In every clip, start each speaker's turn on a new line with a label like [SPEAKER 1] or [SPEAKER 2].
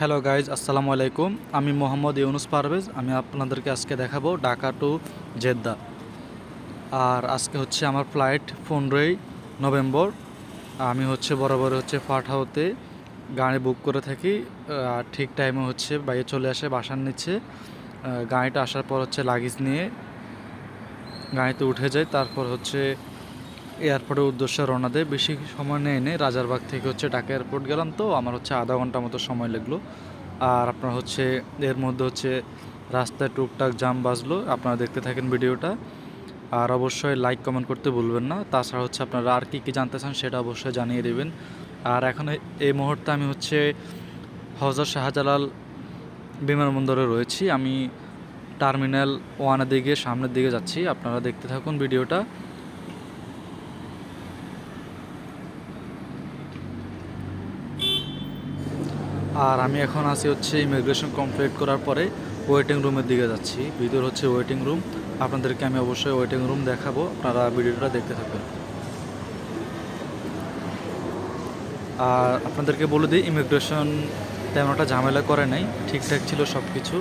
[SPEAKER 1] Hello guys আসসালামু আলাইকুম আমি মোহাম্মদ ইউনুস পারভেজ। আমি আপনাদেরকে আজকে দেখাবো ঢাকা টু জেদ্দা। আর আজকে হচ্ছে আমার ফ্লাইট পনেরোই নভেম্বর। আমি হচ্ছে বরাবর হচ্ছে ফাটাওতে গাড়ি বুক করে থাকি। আর ঠিক টাইমে হচ্ছে বাইরে চলে আসে বাসার নিচে। আহ, গাড়িটা আসার পর হচ্ছে লাগেজ নিয়ে গাড়িতে উঠে যায় তারপর হচ্ছে এয়ারপোর্টের উদ্দেশ্যে রওনা দেয়। বেশি সময় নেয় নেই রাজারবাগ থেকে হচ্ছে ঢাকা এয়ারপোর্ট গেলাম তো। আমার হচ্ছে আধা ঘণ্টা মতো সময় লাগল। আর আপনার হচ্ছে, এর মধ্যে হচ্ছে রাস্তায় টুকটাক জাম বাজলো। আপনারা দেখতে থাকেন ভিডিওটা। আর অবশ্যই লাইক কমেন্ট করতে ভুলবেন না। তাছাড়া হচ্ছে আপনারা আর কী কী জানতে চান সেটা অবশ্যই জানিয়ে দেবেন। আর এখন এই- মুহূর্তে আমি হচ্ছে হজরত শাহজালাল বিমানবন্দরে রয়েছি। আমি টার্মিনাল ওয়ানের দিকে সামনের দিকে যাচ্ছি। আপনারা দেখতে থাকুন ভিডিওটা। আর আমি এখন আছি হচ্ছে ইমিগ্রেশন কমপ্লিট করার পরে ওয়েটিং রুমের দিকে যাচ্ছি। ভিতর হচ্ছে ওয়েটিং রুম আপনাদেরকে আমি অবশ্যই ওয়েটিং রুম দেখাবো। আপনারা ভিডিওটা দেখতে থাকবেন। আর আপনাদেরকে বলে দিই ইমিগ্রেশন তেমন একটা ঝামেলা করে নাই। ঠিকঠাক ছিল সব কিছু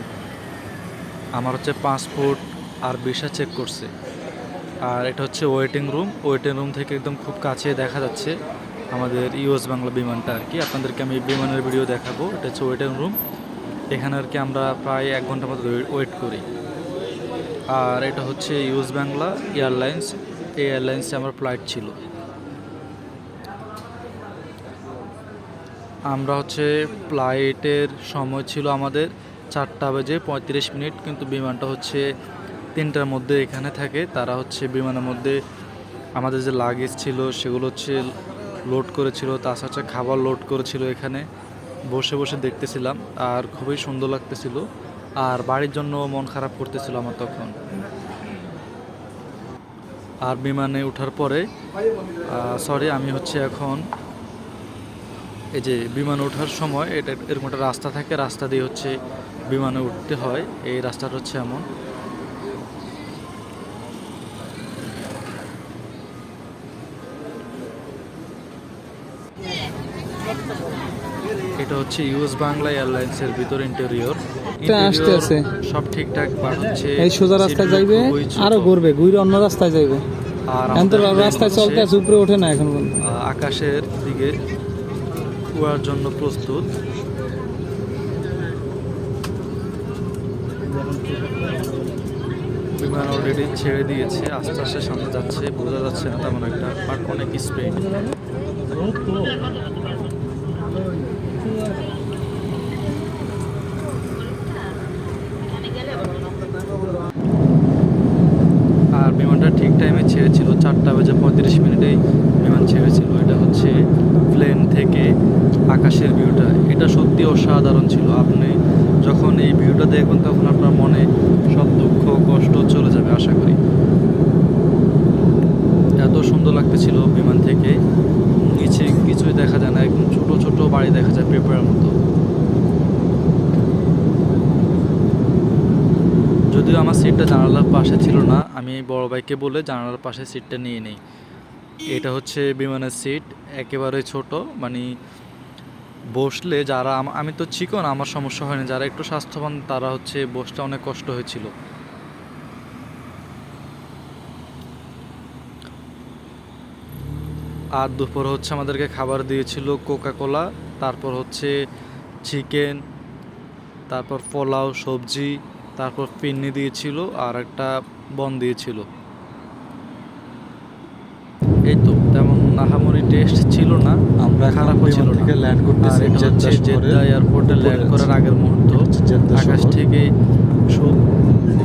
[SPEAKER 1] আমার হচ্ছে পাসপোর্ট আর ভিসা চেক করছে। আর এটা হচ্ছে ওয়েটিং রুম ওয়েটিং রুম থেকে একদম খুব কাছে দেখা যাচ্ছে। আমাদের ইউএস বাংলা বিমানটা আর কি। আপনাদেরকে আমি বিমানের ভিডিও দেখাবো। এটা হচ্ছে ওয়েটিং রুম এখানে আর কি আমরা প্রায় এক ঘণ্টা মতো ওয়েট করি। আর এটা হচ্ছে ইউএস বাংলা এয়ারলাইন্স। এই এয়ারলাইন্সে আমার ফ্লাইট ছিল। আমরা হচ্ছে ফ্লাইটের সময় ছিল আমাদের চারটা বেজে পঁয়ত্রিশ মিনিট। কিন্তু বিমানটা হচ্ছে তিনটার মধ্যে এখানে থাকে। তারা হচ্ছে বিমানের মধ্যে আমাদের যে লাগেজ ছিল, সেগুলো হচ্ছে লোড করেছিল, তাছাড়া হচ্ছে খাবার লোড করেছিল এখানে। বসে বসে দেখতেছিলাম, আর খুবই সুন্দর লাগতেছিল, আর বাড়ির জন্য মন খারাপ করতেছিল আমার তখন। আর বিমানে ওঠার পরে সরি আমি হচ্ছে এখন এই যে বিমানে ওঠার সময়, এটা এরকম একটা রাস্তা থাকে, রাস্তা দিয়ে হচ্ছে বিমানে উঠতে হয়। এই রাস্তাটা হচ্ছে এমন। এটা হচ্ছে ইউএস বাংলা এয়ারলাইন্সের ভিতর ইন্টেরিয়র
[SPEAKER 2] এটা আসতে আছে।
[SPEAKER 1] সব ঠিকঠাক হচ্ছে
[SPEAKER 2] এই সোজা রাস্তায় যাইবে আরও ঘুরবে ঘুরে অন্য রাস্তায় যাইবে।
[SPEAKER 1] আর
[SPEAKER 2] তো রাস্তায় চলতে আছে উপরে ওঠে না এখন
[SPEAKER 1] আকাশের দিকে উড়ার জন্য প্রস্তুত। বিমান অলরেডি ছেড়ে দিয়েছে আস্তে আস্তে সামনে যাচ্ছে বোঝা যাচ্ছে না তেমন একটা বাট অনেক স্পিড আর বিমানটা ঠিক টাইমে ছেড়েছিল, চারটা বেজে পঁয়ত্রিশ মিনিটেই বিমান ছেড়েছিল। এটা হচ্ছে প্লেন থেকে আকাশের ভিউটা এটা সত্যি অসাধারণ ছিল। আপনি যখন এই ভিউটা দেখবেন, তখন আপনার মনে সব দুঃখ, কষ্ট চলে যাবে, আশা করি। এত সুন্দর লাগতেছিল বিমান থেকে। কিছুই দেখা যায় না, একদম ছোট ছোট বাড়ি দেখা যায় পেপারের মতো। যদিও আমার সিটটা জানালার পাশে ছিল না, আমি বড় ভাইকে বলে জানালার পাশে সিটটা নিয়ে নেই। এটা হচ্ছে বিমানের সিট, একেবারে ছোট মানে বসলে যারা আমি তো চিকন, আমার সমস্যা হয়নি যারা একটু স্বাস্থ্যবান তারা হচ্ছে বসতে অনেক কষ্ট হয়েছিল। আর দুপুর হচ্ছে আমাদেরকে খাবার দিয়েছিল কোকা কোলা তারপর হচ্ছে চিকেন তারপর পোলাও সবজি তারপর পিন্নি দিয়েছিল আর একটা বন দিয়েছিল। এই তো তেমন নাহামরি টেস্ট ছিল না
[SPEAKER 3] আমরা
[SPEAKER 1] খারাপও ছিল না।
[SPEAKER 3] ল্যান্ড করতেছি
[SPEAKER 1] এটা হচ্ছে জেদ্দা এয়ারপোর্টে ল্যান্ড করার আগের মুহূর্ত।
[SPEAKER 3] হচ্ছে
[SPEAKER 1] আকাশ থেকে সব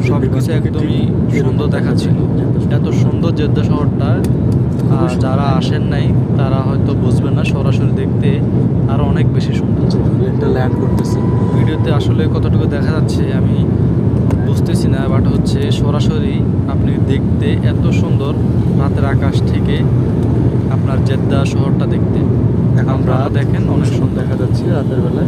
[SPEAKER 1] সব কিছু একদমই সুন্দর দেখাচ্ছিল। এত সুন্দর জেদ্দা শহরটা আর যারা আসেন নাই তারা হয়তো বুঝবেন না সরাসরি দেখতে আরও অনেক বেশি সুন্দর।
[SPEAKER 3] প্লেনটা ল্যান্ড করতেছে।
[SPEAKER 1] ভিডিওতে আসলে কতটুকু দেখা যাচ্ছে আমি বুঝতেছি না বাট হচ্ছে সরাসরি আপনি দেখতে এত সুন্দর রাতের আকাশ থেকে আপনার জেদ্দা শহরটা দেখতে।
[SPEAKER 3] এখন
[SPEAKER 1] আমরা দেখেন অনেক
[SPEAKER 3] সুন্দর দেখা যাচ্ছে রাতের বেলায়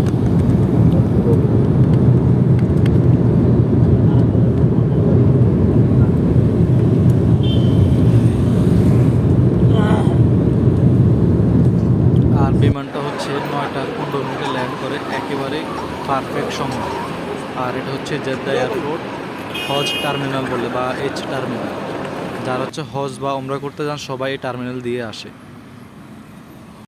[SPEAKER 1] হচ্ছে নয়টা পনেরো মিনিটে ল্যান্ড করে একেবারে পারফেক্ট সময়। আর এটা হচ্ছে জেদ্দা এয়ারপোর্ট, হজ টার্মিনাল বলে বা এইচ টার্মিনাল যারা হচ্ছে হজ বা ওমরা করতে যান, সবাই এই টার্মিনাল দিয়ে আসে।